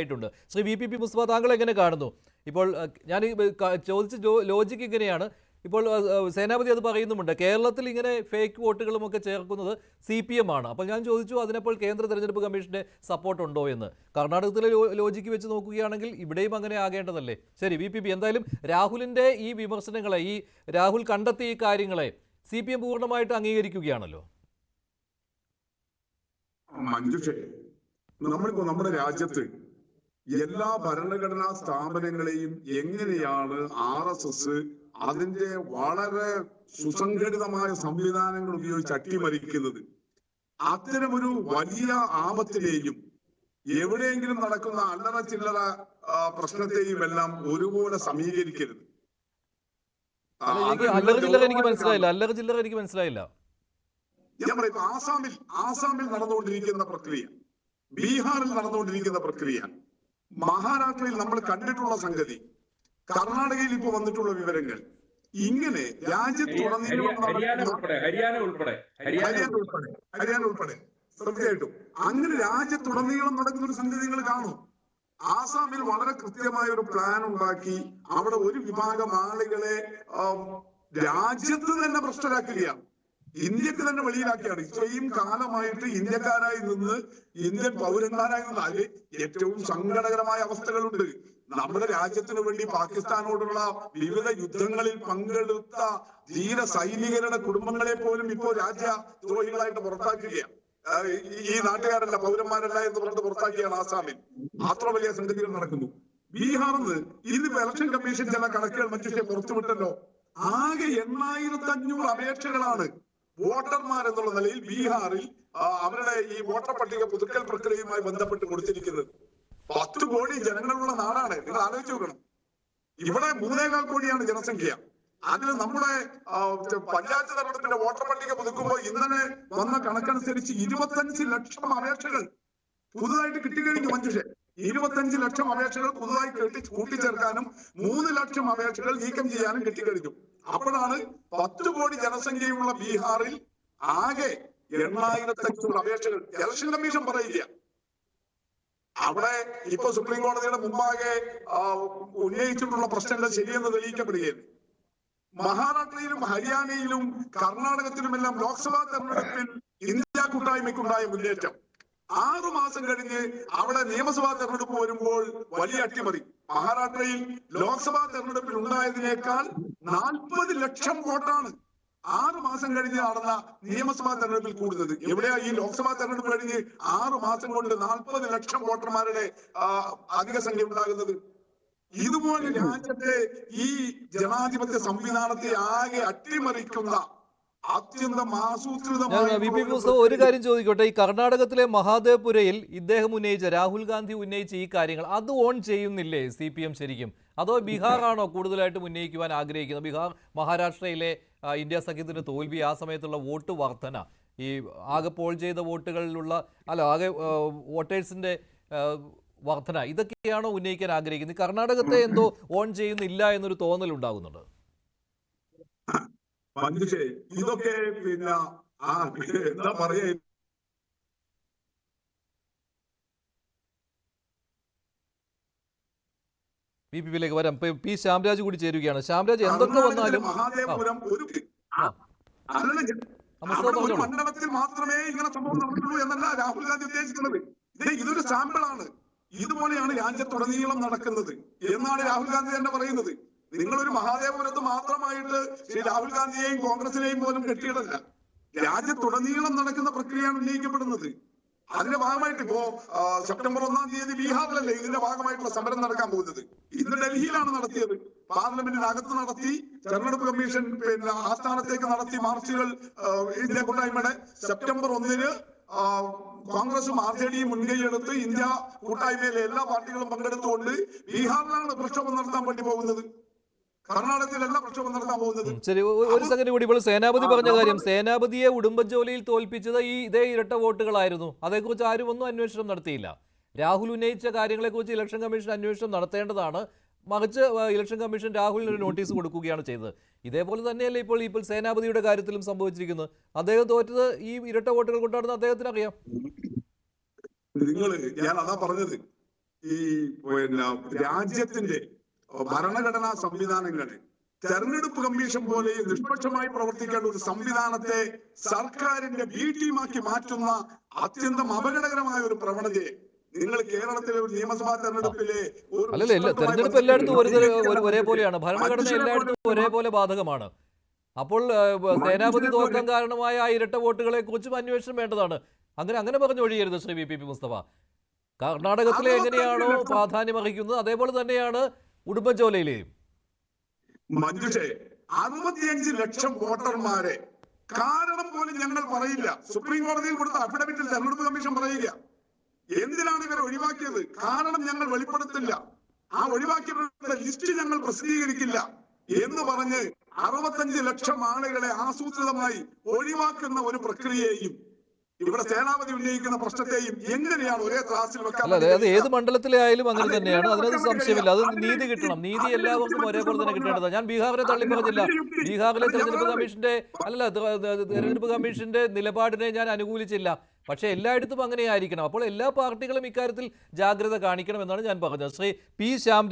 ആയിട്ടുണ്ട്. Shri V P P Mustafa താങ്കൾ എങ്ങനെ കാണുന്നു? ഇപ്പോൾ ഞാൻ ചോദിച്ച ലോജിക്ക് ഇങ്ങനെയാണ്. ഇപ്പോൾ സേനാപതി അത് പറയുന്നുമുണ്ട്. കേരളത്തിൽ ഇങ്ങനെ ഫേക്ക് വോട്ടുകളും ഒക്കെ ചേർക്കുന്നത് സി പി എം ആണ്. അപ്പോൾ ഞാൻ ചോദിച്ചു അതിനപ്പോൾ കേന്ദ്ര തെരഞ്ഞെടുപ്പ് കമ്മീഷന്റെ സപ്പോർട്ട് ഉണ്ടോ എന്ന്. കർണാടകത്തിലെ ലോജിക്ക് വെച്ച് നോക്കുകയാണെങ്കിൽ ഇവിടെയും അങ്ങനെ ആകേണ്ടതല്ലേ? ശരി വി പി പി എന്തായാലും രാഹുലിന്റെ ഈ വിമർശനങ്ങളെ ഈ രാഹുൽ കണ്ടെത്തിയ ഈ കാര്യങ്ങളെ സി പി എം പൂർണമായിട്ട് അംഗീകരിക്കുകയാണല്ലോ? മഞ്ജുഷേ നമ്മളിപ്പോ നമ്മുടെ രാജ്യത്ത് എല്ലാ ഭരണഘടനാ സ്ഥാപനങ്ങളെയും എങ്ങനെയാണ് ആർ എസ് എസ് അതിന്റെ വളരെ സുസംഘടിതമായ സംവിധാനങ്ങൾ ഉപയോഗിച്ച് അട്ടിമറിക്കുന്നത്? അത്തരമൊരു വലിയ ആപത്തിലെയും എവിടെയെങ്കിലും നടക്കുന്ന അല്ലറ ചില്ലറ പ്രശ്നത്തെയും എല്ലാം ഒരുപോലെ സമീകരിക്കരുത്. അല്ലറ ചില്ലറ എനിക്ക് മനസ്സിലായില്ല. അല്ലറ ചില്ലറ എനിക്ക് മനസ്സിലായില്ല. ഞാൻ പറയും ആസാമിൽ ആസാമിൽ നടന്നുകൊണ്ടിരിക്കുന്ന പ്രക്രിയ ബീഹാറിൽ നടന്നുകൊണ്ടിരിക്കുന്ന പ്രക്രിയ മഹാരാഷ്ട്രയിൽ നമ്മൾ കണ്ടിട്ടുള്ള സംഗതി കർണാടകയിൽ ഇപ്പൊ വന്നിട്ടുള്ള വിവരങ്ങൾ. ഇങ്ങനെ രാജ്യത്തുടനീളം ഹരിയാന ഉൾപ്പെടെ ഹരിയാന ഉൾപ്പെടെ തീർച്ചയായിട്ടും അങ്ങനെ രാജ്യത്തുടനീളം നടക്കുന്ന ഒരു സംഗതി നിങ്ങൾ കാണും. ആസാമിൽ വളരെ കൃത്യമായ ഒരു പ്ലാൻ ഉണ്ടാക്കി അവിടെ ഒരു വിഭാഗം ആളുകളെ രാജ്യത്ത് തന്നെ ഭ്രഷ്ടരാക്കുകയാണ് ഇന്ത്യയ്ക്ക് തന്നെ വെളിയിലാക്കിയാണ്. ഇത്രയും കാലമായിട്ട് ഇന്ത്യക്കാരായി നിന്ന് ഇന്ത്യൻ പൗരന്മാരായി നിന്ന് അതിൽ ഏറ്റവും സങ്കടകരമായ അവസ്ഥകളുണ്ട്. നമ്മുടെ രാജ്യത്തിനു വേണ്ടി പാകിസ്ഥാനോടുള്ള വിവിധ യുദ്ധങ്ങളിൽ പങ്കെടുത്ത ധീര സൈനികരുടെ കുടുംബങ്ങളെ പോലും ഇപ്പോ രാജ്യദ്രോഹികളായിട്ട് പുറത്താക്കുകയാണ്. ഈ- നാട്ടുകാരല്ല പൗരന്മാരല്ല എന്ന് പറഞ്ഞിട്ട് പുറത്താക്കിയാണ് ആസാമിൽ. അത്ര വലിയ സംഗതികൾ നടക്കുന്നു. ബീഹാറിന്ന് ഇന്നിപ്പോ ഇലക്ഷൻ കമ്മീഷൻ ചില കണക്കുകൾ മറ്റു പുറത്തുവിട്ടല്ലോ. ആകെ എണ്ണായിരത്തി അഞ്ഞൂറ് അപേക്ഷകളാണ് വോട്ടർമാർ എന്നുള്ള നിലയിൽ ബീഹാറിൽ അവരുടെ ഈ വോട്ടർ പട്ടിക പുതുക്കൽ പ്രക്രിയയുമായി ബന്ധപ്പെട്ട് കൊടുത്തിരിക്കുന്നത് പത്ത് കോടി ജനങ്ങളുള്ള നാടാണ്. നിങ്ങൾ ആലോചിച്ച് നോക്കണം. ഇവിടെ മൂന്നേകാൽ കോടിയാണ് ജനസംഖ്യ. അതിൽ നമ്മുടെ പഞ്ചായത്ത് തെരഞ്ഞെടുപ്പിന്റെ വോട്ടർ പട്ടിക പുതുക്കുമ്പോൾ ഇന്നലെ വന്ന കണക്കനുസരിച്ച് ഇരുപത്തഞ്ച് ലക്ഷം അപേക്ഷകൾ പുതുതായിട്ട് കിട്ടിക്കഴിഞ്ഞു മഞ്ജുഷെ. ഇരുപത്തഞ്ച് ലക്ഷം അപേക്ഷകൾ പുതുതായി കെട്ടി കൂട്ടിച്ചേർക്കാനും മൂന്ന് ലക്ഷം അപേക്ഷകൾ നീക്കം ചെയ്യാനും കിട്ടിക്കഴിഞ്ഞു. അപ്പോഴാണ് പത്ത് കോടി ജനസംഖ്യയുള്ള ബീഹാറിൽ ആകെ എണ്ണായിരത്തഞ്ഞൂറ് അപേക്ഷകൾ ഇലക്ഷൻ കമ്മീഷൻ പറയില്ല അവിടെ ഇപ്പൊ സുപ്രീം കോടതിയുടെ മുമ്പാകെ ഉന്നയിച്ചിട്ടുള്ള പ്രശ്നങ്ങൾ ശരിയെന്ന് തെളിയിക്കപ്പെടുകയാണ്. മഹാരാഷ്ട്രയിലും ഹരിയാനയിലും കർണാടകത്തിലുമെല്ലാം ലോക്സഭാ തെരഞ്ഞെടുപ്പിൽ ഇന്ത്യ കൂട്ടായ്മയ്ക്കുണ്ടായ മുന്നേറ്റം. ആറു മാസം കഴിഞ്ഞ് അവിടെ നിയമസഭാ തെരഞ്ഞെടുപ്പ് വരുമ്പോൾ വലിയ അട്ടിമറി. മഹാരാഷ്ട്രയിൽ ലോക്സഭാ തെരഞ്ഞെടുപ്പിൽ ഉണ്ടായതിനേക്കാൾ നാൽപ്പത് ലക്ഷം വോട്ടാണ് ആറു മാസം കഴിഞ്ഞ് നടന്ന നിയമസഭാ തെരഞ്ഞെടുപ്പിൽ കൂടുന്നത്. എവിടെയാ ഈ ലോക്സഭാ തെരഞ്ഞെടുപ്പ് കഴിഞ്ഞ് ആറു മാസം കൊണ്ട് നാൽപ്പത് ലക്ഷം വോട്ടർമാരുടെ അധിക സംഖ്യ ഉണ്ടാകുന്നത്? ഇതുപോലെ രാജ്യത്തെ ഈ ജനാധിപത്യ സംവിധാനത്തെ ആകെ അട്ടിമറിക്കുന്ന ഒരു കാര്യം ചോദിക്കോട്ടെ? ഈ കർണാടകത്തിലെ മഹാദേവ്പുരയിൽ ഇദ്ദേഹം ഉന്നയിച്ച രാഹുൽ ഗാന്ധി ഉന്നയിച്ച ഈ കാര്യങ്ങൾ അത് ഓൺ ചെയ്യുന്നില്ലേ സി പി എം ശരിക്കും? അതോ ബീഹാറാണോ കൂടുതലായിട്ടും ഉന്നയിക്കുവാൻ ആഗ്രഹിക്കുന്നത്? ബീഹാർ മഹാരാഷ്ട്രയിലെ ഇന്ത്യ സഖ്യത്തിന്റെ തോൽവി ആ സമയത്തുള്ള വോട്ട് വർധന. ഈ ആകെ പോൾ ചെയ്ത വോട്ടുകളിലുള്ള അല്ല ആകെ വോട്ടേഴ്സിന്റെ വർധന. ഇതൊക്കെയാണോ ഉന്നയിക്കാൻ ആഗ്രഹിക്കുന്നത്? കർണാടകത്തെ എന്തോ ഓൺ ചെയ്യുന്നില്ല എന്നൊരു തോന്നൽ ഉണ്ടാകുന്നുണ്ട് മഞ്ജുഷേ ഇതൊക്കെ പിന്നെ ആ എന്താ പറയാ? ബി പി പിയിലേക്ക് വരാം. പി ശ്യാംരാജ് കൂടി ചേരുകയാണ്. ശ്യാംരാജ് എന്തൊക്കെ വന്നാലും. മണ്ഡലത്തിൽ മാത്രമേ ഇങ്ങനെ സംഭവം നടന്നിട്ടുള്ളൂ എന്നല്ല രാഹുൽ ഗാന്ധി ഉദ്ദേശിക്കുന്നത്. ഇത് ഇതൊരു സാമ്പിളാണ് ഇതുപോലെയാണ് രാജ്യത്തുടനീളം നടക്കുന്നത് എന്നാണ് രാഹുൽ ഗാന്ധി തന്നെ പറയുന്നത്. നിങ്ങളൊരു മഹാദേവപുരത്ത് മാത്രമായിട്ട് ശ്രീ രാഹുൽ ഗാന്ധിയെയും കോൺഗ്രസിനെയും പോലും കെട്ടിയിടല്ല. രാജ്യത്തുടനീളം നടക്കുന്ന പ്രക്രിയയാണ് ഉന്നയിക്കപ്പെടുന്നത്. അതിന്റെ ഭാഗമായിട്ട് ഇപ്പോ സെപ്റ്റംബർ ഒന്നാം തീയതി ബീഹാറിലല്ലേ ഇതിന്റെ ഭാഗമായിട്ടുള്ള സമരം നടക്കാൻ പോകുന്നത്. ഇന്ന് ഡൽഹിയിലാണ് നടത്തിയത്. പാർലമെന്റിനകത്ത് നടത്തി തെരഞ്ഞെടുപ്പ് കമ്മീഷൻ പിന്നെ ആസ്ഥാനത്തേക്ക് നടത്തി മാർച്ചുകൾ ഇന്ത്യ കൂട്ടായ്മയുടെ സെപ്റ്റംബർ ഒന്നിന് കോൺഗ്രസും ആർ ജെ ഡിയും മുൻകൈയെടുത്ത് ഇന്ത്യ കൂട്ടായ്മയിലെ എല്ലാ പാർട്ടികളും പങ്കെടുത്തുകൊണ്ട് ബീഹാറിലാണ് പ്രക്ഷോഭം നടത്താൻ വേണ്ടി പോകുന്നത്. കർണാടകത്തിലല്ല പ്രക്ഷോഭം നടത്താൻ പോകുന്നത്? ശരി ഒരു സെക്കൻഡ് കൂടി ഇപ്പോൾ സേനാപതി പറഞ്ഞ കാര്യം. സേനാപതിയെ ഉടുമ്പൻചോലയിൽ തോൽപ്പിച്ചത് ഈ ഇതേ ഇരട്ട വോട്ടുകളായിരുന്നു. അതേക്കുറിച്ച് ആരും ഒന്നും അന്വേഷണം നടത്തിയില്ല. രാഹുൽ ഉന്നയിച്ച കാര്യങ്ങളെ കുറിച്ച് ഇലക്ഷൻ കമ്മീഷൻ അന്വേഷണം നടത്തേണ്ടതാണ്. മറിച്ച് ഇലക്ഷൻ കമ്മീഷൻ രാഹുലിന് ഒരു നോട്ടീസ് കൊടുക്കുകയാണ് ചെയ്തത്. ഇതേപോലെ തന്നെയല്ലേ ഇപ്പോൾ ഇപ്പോൾ സേനാപതിയുടെ കാര്യത്തിലും സംഭവിച്ചിരിക്കുന്നത്. അദ്ദേഹം തോറ്റത് ഈ ഇരട്ട വോട്ടുകൾ കൊണ്ടാണെന്ന് അദ്ദേഹത്തിന് അറിയാം നിങ്ങൾ ഞാൻ അതാ പറഞ്ഞത്. ഈ പിന്നെ രാജ്യത്തിന്റെ ഭരണഘടനാ സംവിധാനങ്ങളെ. തെരഞ്ഞെടുപ്പ് കമ്മീഷൻ പോലെ നിഷ്പക്ഷമായി പ്രവർത്തിക്കേണ്ട ഒരു സംവിധാനത്തെ സർക്കാരിന്റെ ബി ടീമാക്കി മാറ്റുന്ന അത്യന്തം അപകടകരമായ ഒരു പ്രവണതയെ നിങ്ങൾ കേരളത്തിലെ ഒരു നിയമസഭാ തെരഞ്ഞെടുപ്പിലെ അല്ലല്ല തെരഞ്ഞെടുപ്പ് എല്ലായിടത്തും ഒരു പോലെയാണ് ഒരേപോലെയാണ്. ഭരണഘടന എല്ലായിടത്തും പോലെ ഒരേപോലെ ബാധകമാണ്. അപ്പോൾ സേനാപതി തോക്കം കാരണമായ ആ ഇരട്ട വോട്ടുകളെ കുറിച്ചും അന്വേഷണം വേണ്ടതാണ്. അങ്ങനെ അങ്ങനെ പറഞ്ഞു ഒഴിയരുത് Shri V P P Mustafa. കർണാടകത്തിലെ എങ്ങനെയാണോ. പ്രാധാന്യം അർഹിക്കുന്നത് അതേപോലെ തന്നെയാണ് ഉടുമ്പൻചോലയിലെയും. മഞ്ജുഷേ അറുപത്തിയഞ്ച് ലക്ഷം വോട്ടർമാരെ. കാരണം പോലും ഞങ്ങൾ പറയില്ല. സുപ്രീം കോടതിയിൽ കൊടുത്ത അഫിഡവിറ്റിൽ തെരഞ്ഞെടുപ്പ് കമ്മീഷൻ പറയില്ല. എന്തിനാണ് ഇവരെ ഒഴിവാക്കിയത്? കാരണം ഞങ്ങൾ വെളിപ്പെടുത്തില്ല. ആ ഒഴിവാക്കിയിട്ടുള്ള ലിസ്റ്റ് ഞങ്ങൾ പ്രസിദ്ധീകരിക്കില്ല എന്ന് പറഞ്ഞ് അറുപത്തഞ്ച് ലക്ഷം ആളുകളെ ആസൂത്രിതമായി ഒഴിവാക്കുന്ന ഒരു പ്രക്രിയയെയും ഇവിടെ സേനാപതി ഉന്നയിക്കുന്ന പ്രശ്നത്തെയും എങ്ങനെയാണ് ഒരേ ത്രാസിൽ വെക്കാൻ അല്ല അത് ഏത് മണ്ഡലത്തിലെ ആയാലും അങ്ങനെ തന്നെയാണ്. അതിനൊരു സംശയമില്ല. അത് നീതി കിട്ടണം. നീതി എല്ലാവർക്കും ഒരേപോലെ തന്നെ കിട്ടേണ്ടത്. കിട്ടേണ്ടതാണ് ഞാൻ ബീഹാറിനെ തള്ളിപ്പറഞ്ഞില്ല പറഞ്ഞില്ല ബീഹാറിലെ തെരഞ്ഞെടുപ്പ് കമ്മീഷന്റെ അല്ല തെരഞ്ഞെടുപ്പ് കമ്മീഷന്റെ നിലപാടിനെ ഞാൻ അനുകൂലിച്ചില്ല. പക്ഷേ എല്ലായിടത്തും അങ്ങനെ ആയിരിക്കണം അപ്പോൾ എല്ലാ പാർട്ടികളും ഇക്കാര്യത്തിൽ ജാഗ്രത കാണിക്കണം എന്നാണ് ഞാൻ പറഞ്ഞത്. ശ്രീ പി ശ്യാം